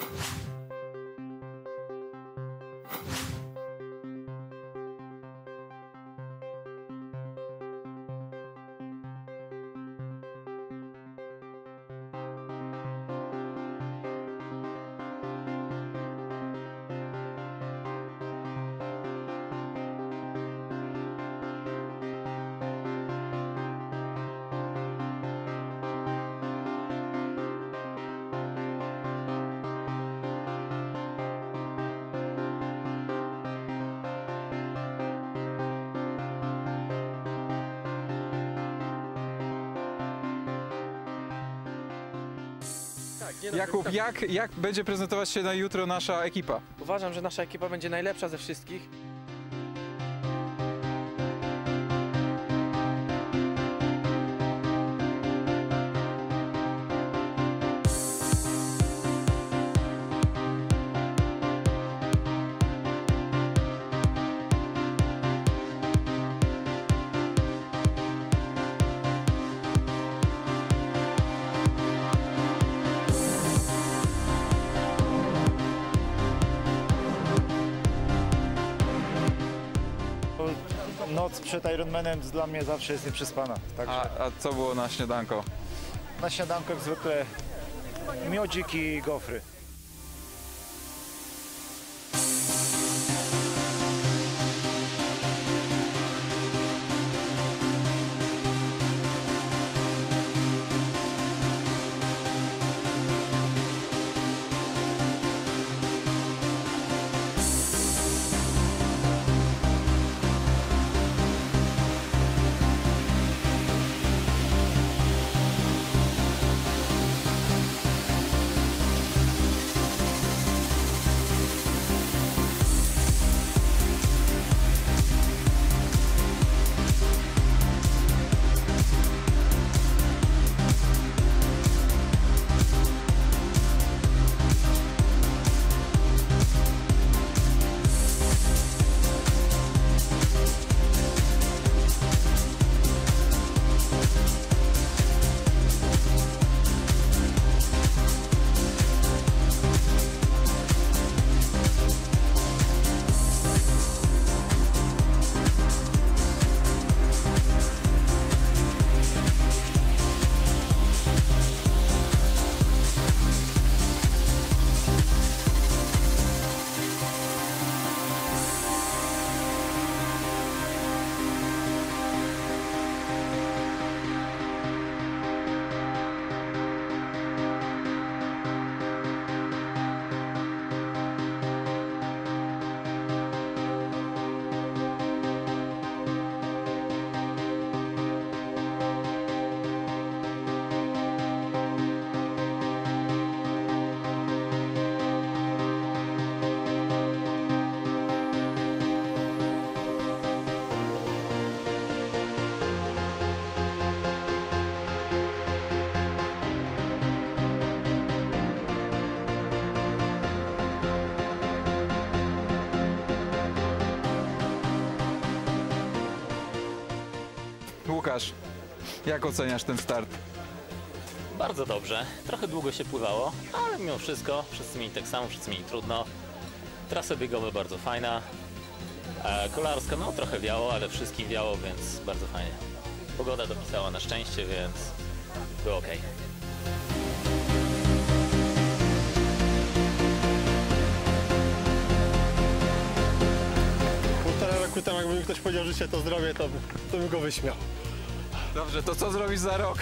you Tak, nie no, Jakub, tak. jak, jak będzie prezentować się na jutro nasza ekipa? Uważam, że nasza ekipa będzie najlepsza ze wszystkich. Noc przed Ironmanem dla mnie zawsze jest nieprzespana. Także A, a co było na śniadanko? na śniadanko jak zwykle miodzik i gofry. Łukasz, jak oceniasz ten start? Bardzo dobrze. Trochę długo się pływało, ale mimo wszystko wszyscy mieli tak samo, wszyscy mieli trudno. Trasa biegowa bardzo fajna. E, kolarska, no trochę wiało, ale wszystkim wiało, więc bardzo fajnie. Pogoda dopisała na szczęście, więc było ok. Półtora roku temu, jakby mi ktoś powiedział życie to zdrowie, to, to bym go wyśmiał. Dobrze, to co zrobisz za rok?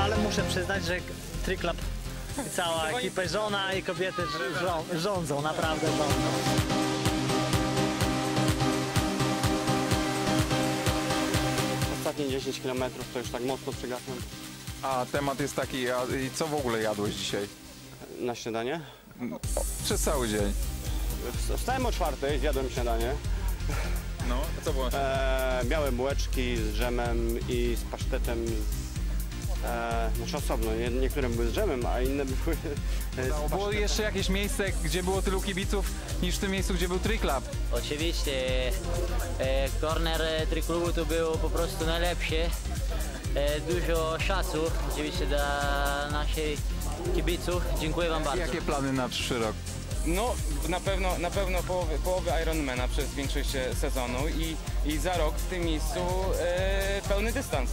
ale muszę przyznać, że Triklap i cała ekipa, i żona i kobiety żo- rządzą, naprawdę rządzą. Ostatnie 10 km to już tak mocno przegasłem A temat jest taki, a, i co w ogóle jadłeś dzisiaj? na śniadanie. O, przez cały dzień. Wstałem o czwartej, zjadłem śniadanie. No, a co było? E, miałem bułeczki z dżemem i z pasztetem z e, znaczy osobno. Nie- Niektóre były z drzemem, a inne były z Było pasztetem. jeszcze jakieś miejsce, gdzie było tylu kibiców niż w tym miejscu, gdzie był Triclub. Oczywiście e, corner e, triklubu to było po prostu najlepsze. E, dużo szacu oczywiście dla naszych kibiców. Dziękuję Wam bardzo. Jakie plany na przyszły rok? No, na pewno, na pewno połowy, połowy Ironmana przez większość e, sezonu i, i za rok w tym miejscu e, pełny dystans.